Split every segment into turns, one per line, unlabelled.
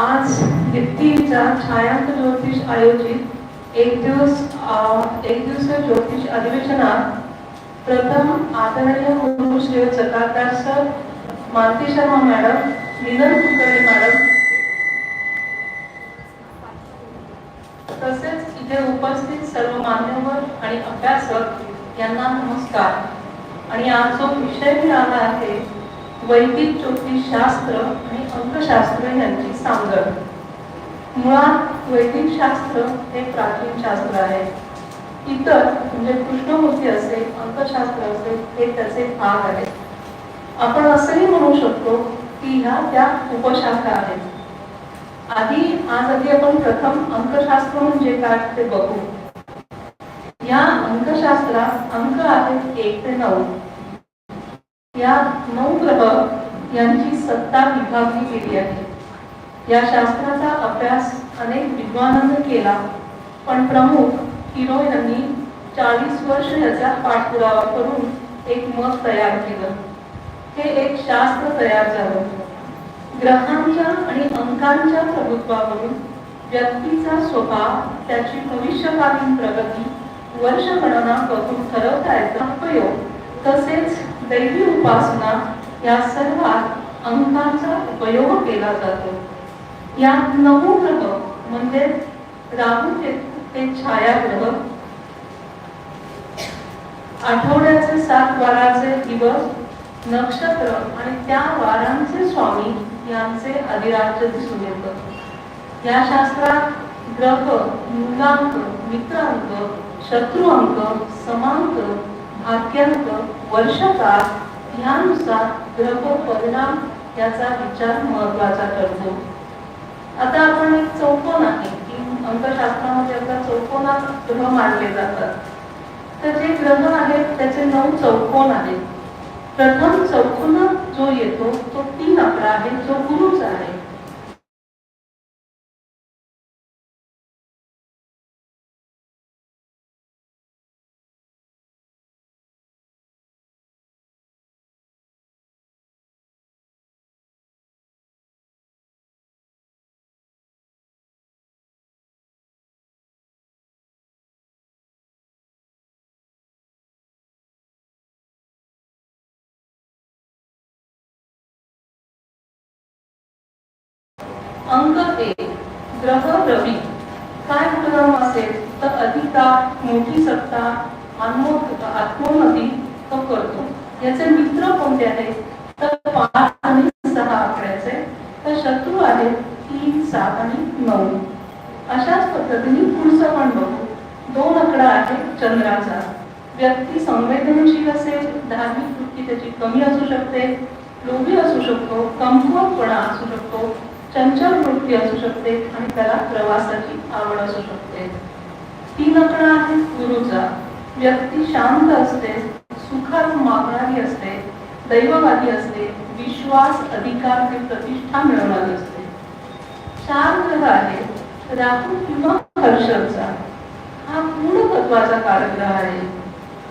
आज दीप्तीचा छायांक ज्योतिष आयोजित एक दिवस एक दिवसीय ज्योतिष अधिवेशनात प्रथम आदरणीय गुरु Shri Chakakar sir Malti Sharma madam Minal Kulkarni madam तसेच इथे उपस्थित सर्व मान्यवर आणि अभ्यासक यांना नमस्कार. आणि आज जो विषय मिळाला आहे वैदिक ज्योतिषशास्त्र आणि अंकशास्त्र यांची. सांगड मुळात वैदिक शास्त्र हे प्राचीन शास्त्र आहे. इतर म्हणजे कृष्णमूर्ती असेल अंकशास्त्र असेल हे त्याचे भाग आहेत. आपण असंही म्हणू शकतो की ह्या त्या उपशाखा आहेत. आधी आज आधी आपण प्रथम अंकशास्त्र म्हणजे काय ते बघू. या अंकशास्त्रात अंक आहेत एक ते नऊ. या नऊ ग्रह यांची सत्ता विभागली गेली आहे. या शास्त्राचा अभ्यास अनेक विद्वानांनी केला. पण प्रमुख हिरो यांनी चाळीस वर्ष याचा पाठपुरावा करून एक मत तयार केलं. हे एक शास्त्र तयार झालं. ग्रहांच्या आणि अंकांच्या प्रभुत्वावरून व्यक्तीचा स्वभाव त्याची भविष्यकालीन प्रगती वर्ष गणना करून ठरवता येतो. उपयोग तसेच दैवी उपासना या सर्वात अंकांचा उपयोग केला जातो. या नऊ ग्रह म्हणजे राहू ते छायाग्रह आठवड्याचे सात वाराचे दिवस नक्षत्र आणि त्या वारांचे स्वामी यांचे अधिराज्य दिसून येत. या शास्त्रात ग्रह मूलांक मित्रांक शत्रू अंक समांक भाग्यांक वर्षकाळ ह्यानुसार ग्रह परिणाम याचा विचार महत्त्वाचा ठरतो. आता आपण एक चौकोन आहे की अंकशास्त्रामध्ये आता चौकोनात ग्रह मानले जातात. तर जे ग्रह आहेत त्याचे नऊ चौकोन आहेत. प्रथम चौकोन जो येतो तो तीन अकरा आहे जो गुरुचा आहे. अंक एक ग्रह रवी. काय उपक्रम असेल तर अधिका मोठी सत्ता आत्मोन्नती तो करतो. याचे मित्र कोणते आहेत? तर पाच आणि सहा आकड्याचे. तर शत्रू आहेत तीन सात आणि नऊ. अशाच पद्धतीने पुढचं पण बघू. दोन आकडा आहे चंद्राचा. व्यक्ती संवेदनशील असेल धार्मिक वृत्ती त्याची कमी असू शकते. लोभी असू शकतो कमकुवतपणा असू शकतो. चंचल वृत्ती असू शकते आणि त्याला प्रवासाची आवड असू शकते. तीन लक्षणं आहेत गुरुचा. व्यक्ती शांत असते सुखात मागणारी असते दैववादी असते विश्वास अधिकार आणि प्रतिष्ठा मिळवणारी असते. चार ग्रह आहे राहू किंवा हर्षचा. हा पूर्ण तत्वाचा कारग्रह आहे.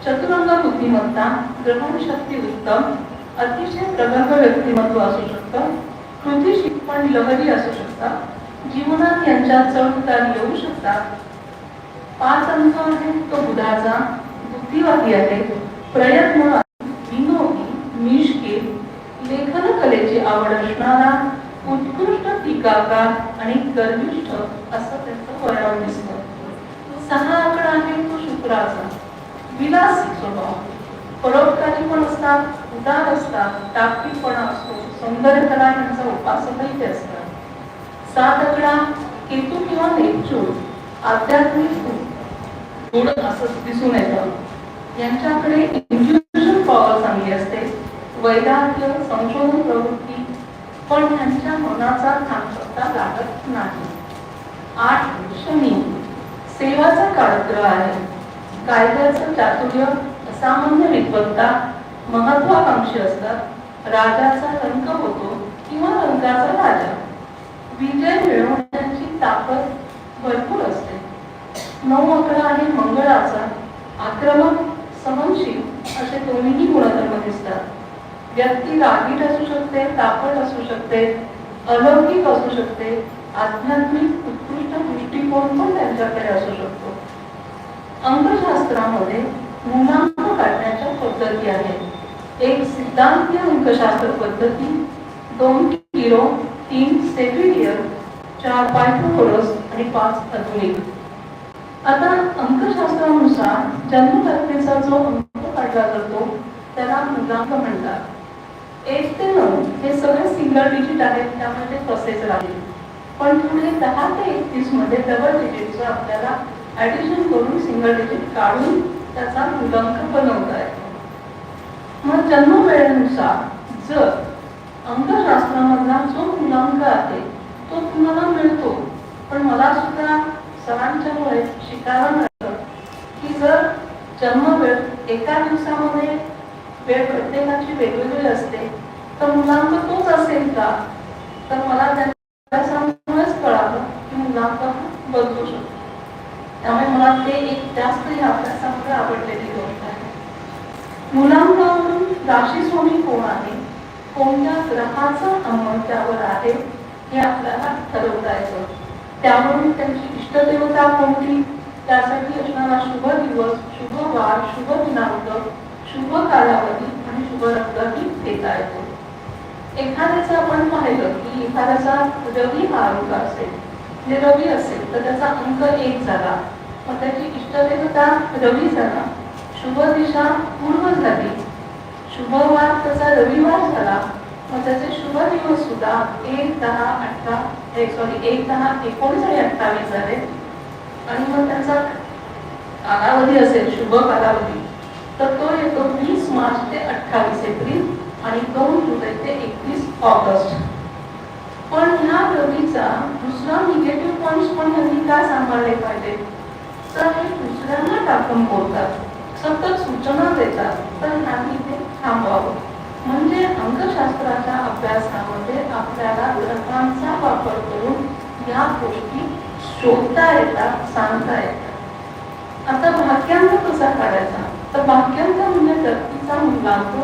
चतुरंग बुद्धिमत्ता ग्रहणशक्ती उत्तम अतिशय प्रगल्भ व्यक्तिमत्व असू शकतं. कृती पण लहरी असू शकतात जीवनात यांच्या चढ येऊ शकतात पाच अंक आहे तो बुधाचा बुद्धिवादी आहे प्रयत्न विनोदी निष्ठीर लेखन कलेची आवड असणारा उत्कृष्ट टीकाकार आणि गर्विष्ठ असं त्याचं वर्णन दिसतं. सहा आकडा आहे तो शुक्राचा. विलास स्वभाव. परोपकारी पण असतात उदार असतात टाकटीपणा असतो. सुंदर कला यांचा उपासकही ते असतात. सात आकडा केतू किंवा नेपचूर आध्यात्मिक गुण असं दिसून येतं. यांच्याकडे इंट्युशन पॉवर चांगली असते वैराग्य संशोधन प्रवृत्ती पण त्यांच्या मनाचा थांबता लागत नाही. आठ शनी सेवाचा काळग्रह आहे. कायद्याचं चातुर्य असामान्य विद्वत्ता महत्वाकांक्षी असतात. राजाचा रंग होतो किंवा रंगाचा राजा. विजय मिळवण्याची ताकद भरपूर असते. नऊ अकरा आणि मंगळाचा आक्रमक सहनशील असे दोन्हीही गुणधर्म दिसतात. व्यक्ती रागीट असू शकते तापट असू शकते अलौकिक असू शकते आध्यात्मिक उत्कृष्ट दृष्टिकोन पण त्यांच्याकडे असू शकतो. अंकशास्त्रामध्ये मुलांक काढण्याच्या पद्धती आहेत. एक सिद्धांतीय अंकशास्त्र पद्धती दोन किलो तीन सेक्रेटियर चार पायथोरस आणि पाच आधुनिक आता अंकशास्त्रानुसार जन्मतारखेचा जो अंक काढला जातो त्याला मुलांक म्हणतात एक ते नऊ हे सगळे सिंगल डिजिट आहेत त्यामुळे ते तसेच राहील पण पुढे दहा ते एकतीसमध्ये डबल डिजिटचं आपल्याला ऍडिशन करून सिंगल डिजिट काढून त्याचा मुलांक बनवता येतो मग जन्म वेळेनुसार जर अंकशास्त्रामधला जो मुलांक आहे तो तुम्हाला मिळतो. पण मला सुद्धा सरांच्या मुळे शिकायला मिळतं की जर जन्म वेळ एका दिवसामध्ये वेळ प्रत्येकाची वेगवेगळी असते तर मुलांक तोच असेल का? तर मला त्यामुळेच कळालं की मुलांक बदलू शकतो. त्यामुळे मला ते एक जास्त या अभ्यासामध्ये आवडलेली गोष्ट आहे. मुलांकावरून राशी स्वामी कोण आहे कोणत्या ग्रहाचं अमल त्यावर आहे हे आपल्याला ठरवता येतं. त्यावरून त्यांची इष्टदेवता कोणती? त्यासाठी असणारा शुभ दिवस शुभ वार शुभ दिनांक शुभ कालावधी आणि शुभ रंगही देता येतो. एखाद्याचं आपण पाहिलं की एखाद्याचा रवी हा अंक असेल जे रवी असेल तर त्याचा अंक एक झाला. मग त्याची इष्टदेवता रवी झाला. शुभ दिशा पूर्व झाली. शुभवार त्याचा रविवार झाला. मग त्याचे शुभ दिवस सुद्धा एक दहा अठरा सॉरी एक दहा एकोणीस आणि अठ्ठावीस झाले. आणि मग त्याचा कालावधी असेल शुभ कालावधी तर तो येतो वीस मार्च ते अठ्ठावीस एप्रिल आणि दोन जुलै ते एकवीस ऑगस्ट. पण ह्या रवीचा दुसरा निगेटिव्ह पॉइंट पण यांनी काय सांभाळले पाहिजे? तर हे दुसऱ्यांना टाकून बोलतात. सतत सूचना देतात तर नाही ते थांबवावं. म्हणजे अंकशास्त्राच्या अभ्यासामध्ये आपल्याला ग्रंथांचा वापर करून या गोष्टी शोधता येतात सांगता येतात. आता भाग्यांक कसा काढायचा? तर भाग्यांक म्हणजे व्यक्तीचा मुलांक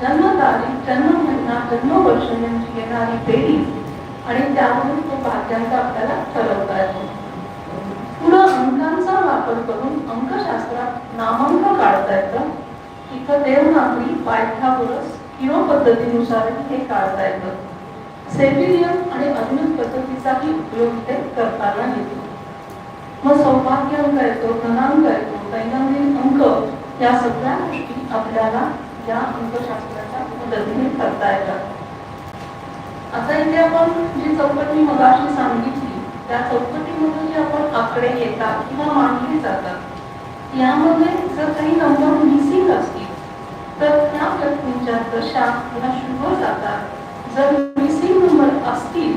जन्मतारीख जन्म महिना जन्मवर्ष म्हणजे येणारी बेरीज आणि त्यावरून तो भाग्यांक आपल्याला ठरवता येतो. पुढं अंकांचा वापर करून अंकशास्त्रात नामांक काढता येतं इथं देवनागरी पायथागोरस किंवा पद्धतीनुसार हे काढता येतं. सेबिलियन आणि आधुनिक पद्धतीचाही उपयोग ते करताना येतो. मग सौभाग्य अंक येतो धनांक येतो दैनंदिन अंक या सगळ्या गोष्टी आपल्याला या अंकशास्त्राच्या मदतीने करता येतात. आता इथे आपण जी चौकटी मगाशी सांगितली त्या चौकटीमधून जे आपण आकडे येतात किंवा मांडली जातात यामध्ये जर काही नंबर मिसिंग असतील तर त्या व्यक्तींच्या दशा किंवा शुभ जातात. जर मिसिंग नंबर असतील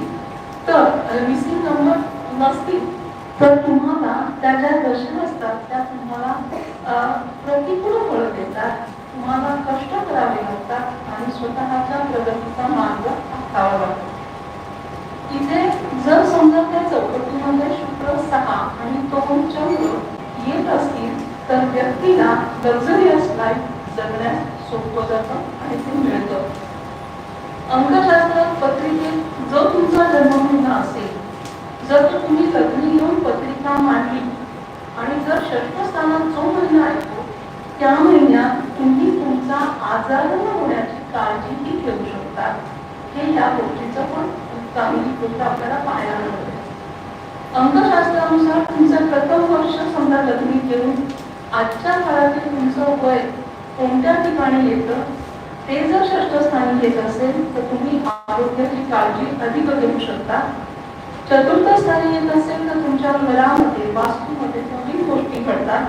तर मिसिंग नंबर नसतील तर तुम्हाला त्या ज्या दशा असतात त्या तुम्हाला प्रतिकूल फळ देतात. तुम्हाला कष्ट करावे लागतात आणि स्वतःच्या प्रगतीचा मार्ग आखावा लागतो. इथे जर समजा त्या चौकटीमध्ये शुक्र सहा आणि दोन चंद्र येत असतील तर व्यक्तीला लक्झरियस लाईफ जगण्यास सोपं जातं आणि ते मिळतं. अंकशास्त्र पत्रिकेत जो तुमचा जन्ममहिना असेल जर तुम्ही लग्न घेऊन पत्रिका मांडली आणि जर षष्ठ स्थानात जो महिना येतो त्या महिन्यात तुम्ही तुमचा आजार न होण्याची काळजीही घेऊ शकता हे या गोष्टीचं पण चांगली गोष्ट आपल्याला पाहायला मिळते अंकशास्त्रानुसार तुमचं प्रथम वर्ष समजा लग्नी घेऊन आजच्या काळातील तुमचं वय कोणत्या ठिकाणी येतं? ते जर षष्ठस्थानी येत असेल तर तुम्ही आरोग्याची काळजी अधिक घेऊ शकता. चतुर्थ स्थानी येत असेल तर तुमच्या घरामध्ये वास्तूमध्ये नवीन गोष्टी घडतात.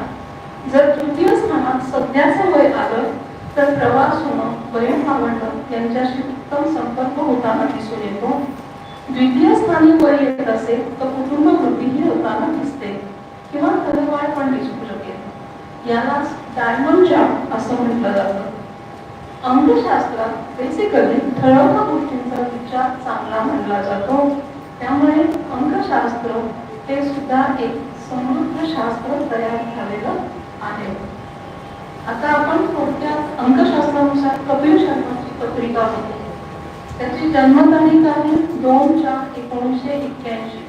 जर तृतीय स्थानात सध्याचं वय आलं तर प्रवास होणं बहीण भावंड यांच्याशी उत्तम संपर्क होताना दिसून येतो. द्वितीय स्थानी वय येत असेल तर कुटुंब वृद्धीही होताना दिसते. किंवा तलवाड पण दिसून यालाच डायमंड जॉब असं म्हटलं जातं. अंकशास्त्रात बेसिकली ठळक गोष्टींचा विचार चांगला मानला जातो. त्यामुळे अंकशास्त्र हे सुद्धा एक समृद्ध शास्त्र तयार झालेलं आहे. आता आपण थोडक्यात अंकशास्त्रानुसार कपिल शर्माची पत्रिका होती त्याची जन्मतारीख आहे दोन चार एकोणीसशे एक्क्याऐंशी.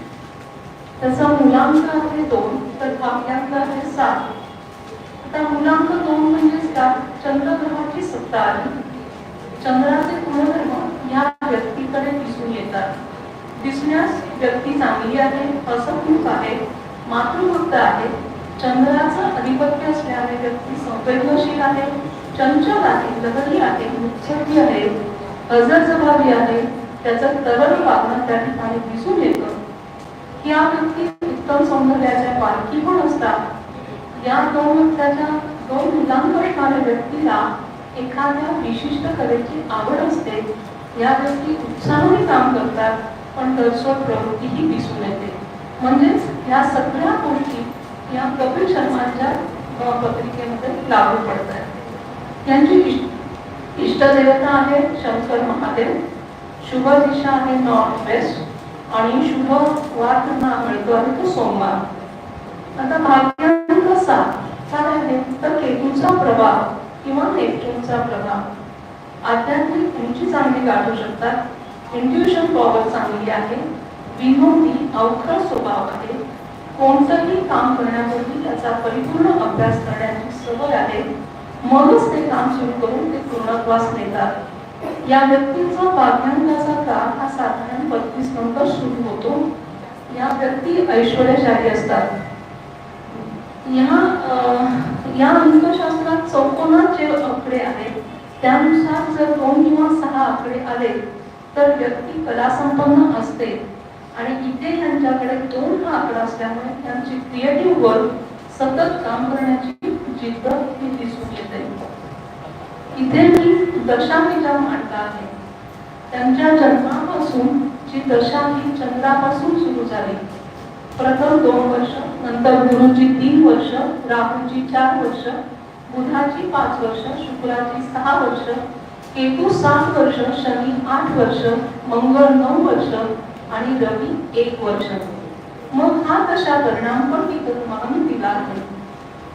त्याचा मुलांक आहे दोन तर भाग्यांक आहे सात. आता दोन म्हणजेच काय चंद्रग्रहाची सत्ता आली चंद्राचे गुणधर्म या व्यक्तीकडे दिसून येतात. दिसण्यास व्यक्ती चांगली आहे हसमुख आहे मातृभक्त आहे. चंद्राचं अधिपत्य असल्याने व्यक्ती संवेदनशील आहे चंचल आहे लहरी आहे उत्सर्गी आहे हजरजबाबी आहे. त्याचं तरल वागणं त्या ठिकाणी दिसून येतं. या व्यक्ती उत्तम सौंदर्याच्या पालखी पण असतात. या दोन त्याच्या दोन मुलांक असणाऱ्या व्यक्तीला एखाद्या विशिष्ट कलेची आवड असते या व्यक्ती उत्साहाने काम करतात पण दरसोड प्रवृत्तीही दिसून येते. म्हणजेच या सगळ्या गोष्टी या कपिल शर्माच्या पत्रिकेमध्ये लागू पडतात. यांची इष्ट इष्टदेवता आहे शंकर महादेव शुभ दिशा आहे नॉर्थ वेस्ट आणि शुभ वार त्यांना मिळतो आहे तो सोमवार. आता भाग्यांक कसा? तर केतूचा प्रभाव किंवा नेपच्यूनचा प्रभाव. आध्यात्मिक उंची चांगली गाठू शकतात. इंट्युशन पॉवर चांगली आहे. विनोदी अवखळ स्वभाव आहे. कोणतंही काम करण्यापूर्वी त्याचा परिपूर्ण अभ्यास करण्याची सवय आहे. मगच ते काम सुरू करून ते पूर्णत्वास नेतात. या व्यक्तींचा भाग्यांकाचा काळ हा साधारण बत्तीस नंतर सुरू होतो. या व्यक्ती ऐश्वर्यशाली असतात. या या अंकशास्त्रात चौकोनात जे आकडे आहेत त्यानुसार जर दोन किंवा सहा आकडे आले तर व्यक्ती कलासंपन्न असते. आणि इथे त्यांच्याकडे दोन हा आकडा असल्यामुळे त्यांची क्रिएटिव्ह वर्क सतत काम करण्याची जिद्द ही दिसून येते. इथे मी दशाभिजा मांडला आहे त्यांच्या जन्मापासून जी दशा ही चंद्रापासून सुरू झाली प्रथम दोन वर्ष नंतर गुरुची तीन वर्ष राहूची चार वर्ष बुधाची पाच वर्ष शुक्राची सहा वर्ष केतू सात वर्ष शनी आठ वर्ष मंगळ नऊ वर्ष आणि रवी एक वर्ष. मग हा तशा परिणाम पण मी तुम्हाला दिला आहे.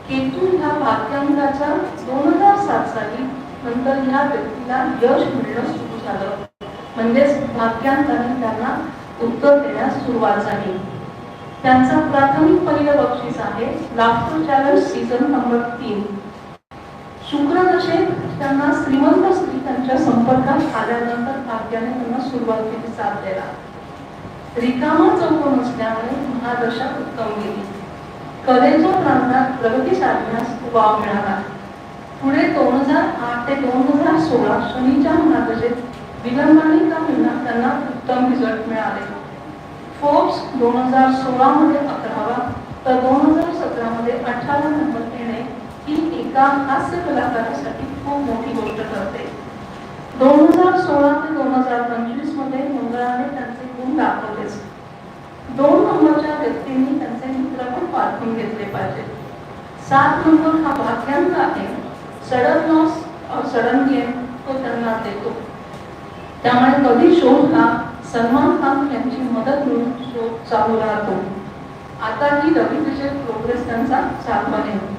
केतू ह्या भाग्यांकाच्या दोन हजार सात साली नंतर ह्या व्यक्तीला यश मिळणं सुरू झालं. म्हणजेच भाग्यांकाने त्यांना उत्तर देण्यास सुरुवात झाली. त्यांचा प्राथमिक पहिलं बक्षीस आहे लाफ्टर चॅलेंज सीझन नंबर तीन. शुक्र दशेत त्यांना श्रीमंत स्त्री त्यांच्या संपर्कात आल्यानंतर भाग्याने त्यांना सुरुवात केली साथ द्यायला रिकामा चौकोन असल्यामुळे महादशा उत्तम गेली. कलेच्या प्रांतात प्रगती साधण्यास वाव मिळाला. पुढे दोन हजार आठ ते दोन हजार सोळा शनीच्या महादशेत विलंबाने का त्यांना उत्तम रिझल्ट मिळाले. फोर्ब्स दोन हजार सोळामध्ये अकरावा तर दोन हजार सतरा मध्ये अठरावा नंबर येणे ही एका हास्य कलाकारासाठी खूप मोठी गोष्ट ठरते. दोन हजार सोळा ते दोन हजार पंचवीसमध्ये मंगळाने त्यांचे गुण दाखवलेच दोन नंबरच्या व्यक्तींनी त्यांचे मित्र पण पारखून घेतले पाहिजे सात नंबर हा भाग्यांक आहे. सडन लॉस सडन गेम तो त्यांना देतो. त्यामुळे कधी शोध हा सलमान खान यांची मदत मिळून शोध चालू राहतो. आता ही रवी प्रोग्रेस त्यांचा चालवाने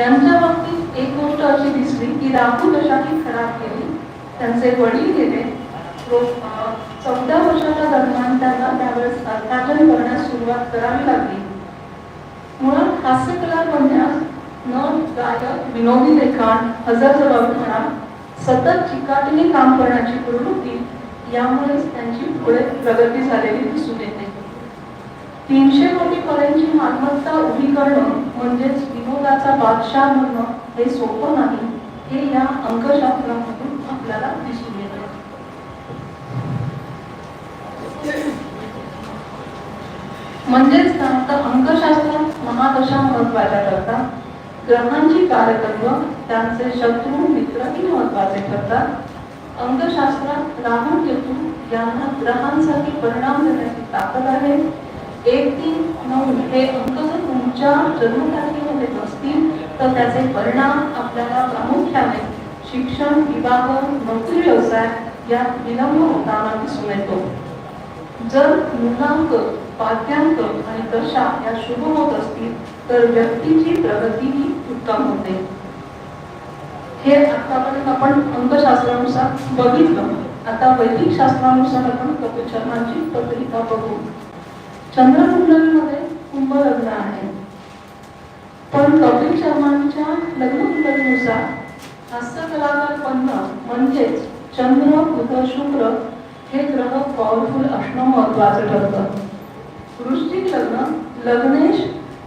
यांच्या बाबतीत एक गोष्ट अशी दिसली की राहू दशाही खराब केली. त्यांचे वडील गेले. अं, चौदा वर्षाच्या दरम्यान त्यांना त्यावेळेस अर्थार्जन करण्यास सुरुवात करावी लागली. मुळात हास्यकला बनण्यास न गायक विनोदी लेखन म्हणा सतत चिकाटीने काम करण्याची प्रवृत्ती यामुळेच त्यांची पुढे प्रगती झालेली दिसून येते. तीनशे कोटी पर्यंतची मालमत्ता उभी करणं म्हणजेच विनोदाचा बादशाह म्हणणं हे सोपं नाही हे या अंकशास्त्रामधून आपल्याला दिसून येतं. म्हणजेच अंकशास्त्र तर अंकशास्त्रात महादशा महत्त्वाच्या करता ग्रहांची कार्यकर्म त्यांचे शत्रू मित्रही महत्त्वाचे ठरतात. अंगशास्त्रात राहून केतू यांना ग्रहांसाठी परिणाम देण्याची ताकद आहे. एक तीन नऊ हे अंक जर तुमच्या जन्मतारखेमध्ये नसतील तर त्याचे परिणाम आपल्याला प्रामुख्याने शिक्षण विवाह नोकरी व्यवसाय यात विलंब होताना दिसून येतो. जर मूलांक पाद्यांक आणि दशा या शुभ होत असतील तर व्यक्तीची प्रगती ही उत्तम होते. हे आतापर्यंत आपण अंकशास्त्रानुसार बघितलं. आता वैदिक शास्त्रानुसार आपण कपिल शर्मांची पत्रिका बघू. चंद्रकुंडलीमध्ये कुंभ लग्न आहे. पण कपिल शर्मांच्या लग्न कुंडलीनुसार हास्य कलाकार पन्न म्हणजेच चंद्र बुध शुक्र हे ग्रह पॉवरफुल असणं महत्वाचं ठरतं. वृश्चिक लग्न लग्नेश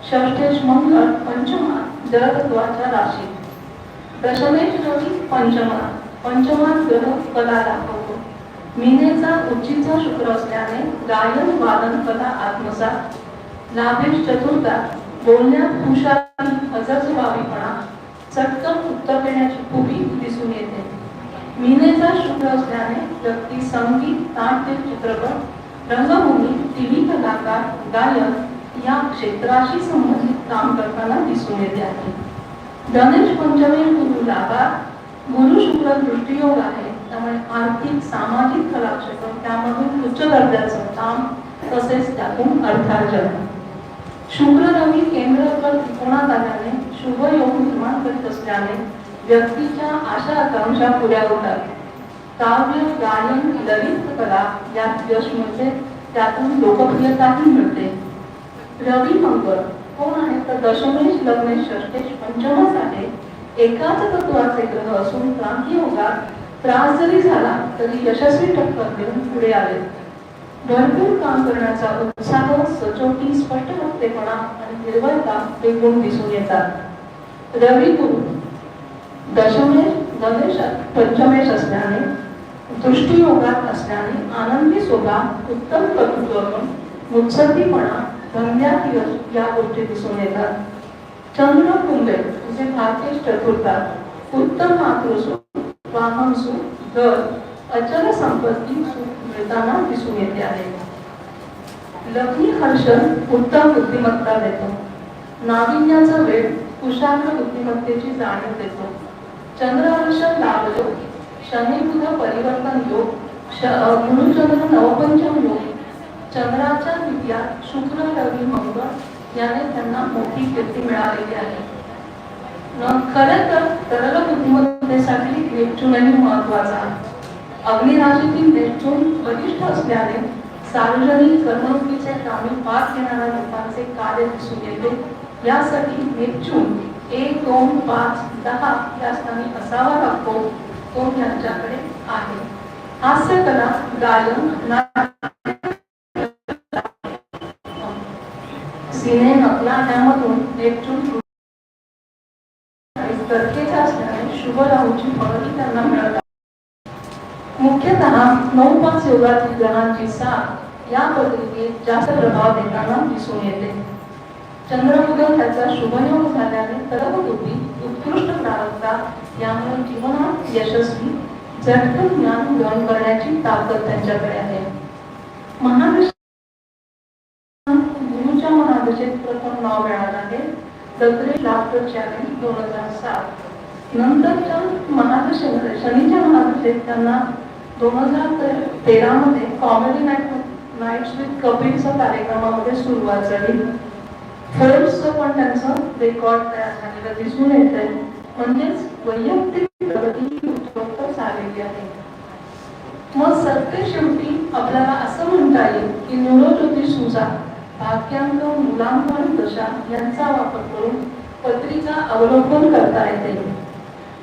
षष्ठेश मंगळ पंचमा जलतत्वाच्या राशीत दशमेश रवी पंचमात पंचमात ग्रह कला दाखवतो. मीनेचा उच्चीचा शुक्र असल्याने गायन वादन कला आत्मसात. लाभेश चतुर्थात बोलण्यात हुशारी हजरजबाबीपणा चटकन उत्तर देण्याची खूबी दिसून येते. मीनेचा शुक्र असल्याने व्यक्ती संगीत नाट्य चित्रपट रंगभूमी टीव्ही कलाकार गायक या क्षेत्राशी संबंधित काम करताना दिसून येते आहे. गणेश पंचमी गुरु लाभा गुरु शुक्र दृष्टियोग आहे. त्यामुळे आर्थिक सामाजिक कलाक्षेत्र त्यामधून उच्च दर्जाचं काम तसेच त्यातून अर्थार्जन. शुक्र रवी केंद्र कर त्रिकोणात आल्याने शुभ योग निर्माण करीत असल्याने व्यक्तीच्या आशा आकांक्षा पुऱ्या होतात काव्य गायन ललित कला यात यश मिळते त्यातून लोकप्रियताही मिळते. रवी मंगळ. कोण आहे? तर दशमेश लग्नेश षष्टेश पंचमच आहे. एकाच तत्वाचे ग्रह असून क्रांती योगात त्रास जरी झाला तरी यशस्वी टक्कर देऊन पुढे आले. भरपूर काम करण्याचा उत्साह सचोटी स्पष्ट वक्तेपणा आणि निर्भयता हे गुण दिसून येतात. रवी गुरु. दशमेश गणेश पंचमेश असल्याने दृष्टियोगात असल्याने आनंदी स्वभाव उत्तम कर्तृत्व मुत्सद्दीपणा धंद्यात या गोष्टी दिसून येतात. चंद्र कुंभे जे भारतीय चतुर्थात उत्तम मातृसुख वाहन सुख घर अचल संपत्ती मिळताना दिसून येते आहे. लग्नी हर्षण उत्तम बुद्धिमत्ता देतो. नाविन्याचा वेळ कुशाग्र बुद्धिमत्तेची जाणीव देतो. चंद्रहर्षण लाभ योग शनिबुध परिवर्तन योग श- अ, नवपंचम योग चंद्राच्या विद्यात शुक्र रवी मंगळ याने त्यांना मोठी कीर्ती मिळालेली आहे. खर तर तरल बुद्धिमत्तेसाठी नेपच्यूनही महत्त्वाचा अग्निराशीतील नेपच्यून बलिष्ठ असल्याने सार्वजनिक करमणुकीचे कामे पार घेणाऱ्या लोकांचे कार्य दिसून येते. यासाठी नेपच्यून एक दोन पाच दहा या स्थानी असावा लागतो तो त्यांच्याकडे आहे? हास्यकला गायन नाट्य सिने नकला त्यामधून नेपच्यून गरजेच्या असल्याने शुभ राहूची फळही त्यांना मिळत मुख्यतः नऊ पाच योगातील ग्रहांची साथ या पद्धतीत जास्त प्रभाव देताना दिसून येते. चंद्रबुधन त्याचा शुभयोग झाल्याने तरबुद्धी उत्कृष्ट प्रारंभता यामुळे जीवनात यशस्वी झटकन ज्ञान ग्रहण करण्याची ताकद त्यांच्याकडे आहे. महादश गुरुच्या महादशेत प्रथम नाव मिळालं आहे. दत्रे लाफ्टर दोन हजार सात. नंतरच्या महादशेमध्ये शनीच्या महादशेत त्यांना दोन हजार तेरा मध्ये कॉमेडी नाईट नाईट्स विथ कपिलच्या कार्यक्रमामध्ये सुरुवात झाली. फिल्म्सचं पण त्यांचं रेकॉर्ड तयार झालेलं दिसून येत आहे म्हणजेच वैयक्तिक प्रगती उत्तरोत्तर झालेली आहे. मग सत्य शेवटी आपल्याला असं म्हणता येईल की न्यूरोज्योतिष सुजा भाग्यांक मुलांकन दशा यांचा वापर करून पत्रिका अवलंबन करता येते.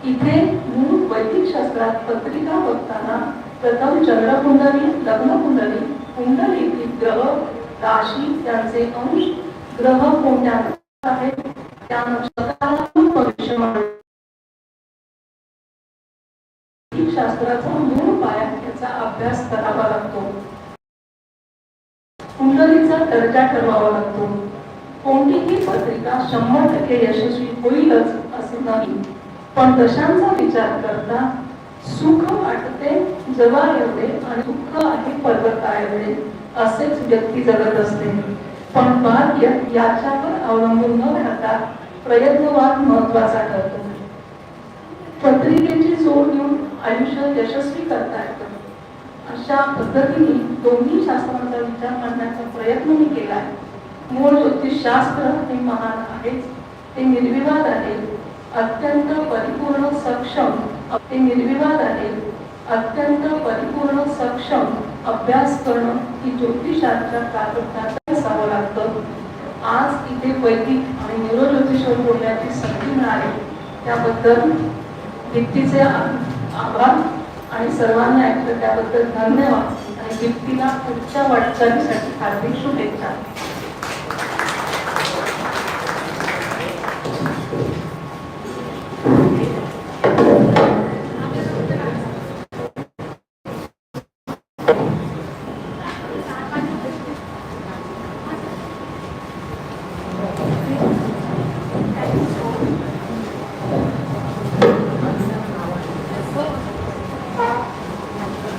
इथे मूळ वैदिक शास्त्रात पत्रिका बघताना प्रथम चंद्रकुंडली लग्नकुंडली कुंडलीतील ग्रह राशी त्यांचे अंश ग्रह कोणत्या आहेत? त्या नक्षत्राला शास्त्राचा मूळ पाया याचा अभ्यास करावा लागतो. कुंडलीचा दर्जा ठरवावा लागतो. कोणतीही पत्रिका शंभर टक्के यशस्वी होईलच असं नाही. पण दशांचा विचार करता सुख वाटते जवळ येते आणि दुःख आहे पर्वताएवढे असेच व्यक्ती जगत असते. पण भाग्य याच्यावर अवलंबून न राहता प्रयत्नवाद महत्त्वाचा ठरतो. पत्रिकेची जोड घेऊन आयुष्य यशस्वी करता येतं. अशा पद्धतीने दोन्ही शास्त्रांचा विचार करण्याचा प्रयत्न मी केला आहे. मूळ ज्योतिषशास्त्र हे महान आहे ते निर्विवाद आहे. अत्यंत परिपूर्ण सक्षम ते निर्विवाद आहे. अत्यंत परिपूर्ण सक्षम अभ्यास करणं ही ज्योतिषाच्या कागदात असावं लागतं. आज इथे वैदिक आणि न्यूरोज्योतिषवर बोलण्याची संधी मिळाली. त्याबद्दल दीप्तीचे आभार. आणि सर्वांना ऐकलं त्याबद्दल धन्यवाद. आणि दीप्तीला पुढच्या वाटचालीसाठी हार्दिक शुभेच्छा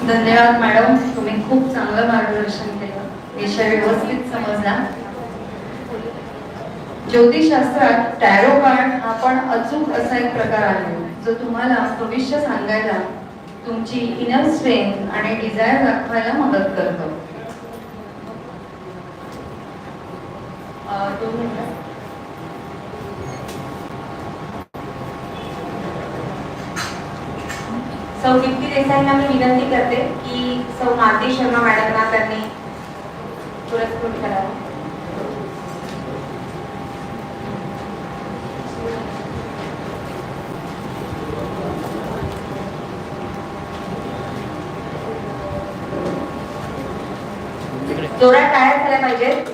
धन्यवाद मॅडम तुम्ही खूप चांगलं मार्गदर्शन केलं विषय व्यवस्थित समजला ज्योतिषशास्त्रात टॅरो कार्ड हा पण अचूक असा एक प्रकार आहे जो तुम्हाला भविष्य सांगायला तुमची इनर स्ट्रेंथ आणि डिझायर दाखवायला मदत करतो.
सौ दीप्ती देसाईंना मी विनंती करते की सौ माती शर्मा मॅडमना त्यांनी पुरस्कृत करावा. जोरात टाळ्या झाल्या पाहिजेत.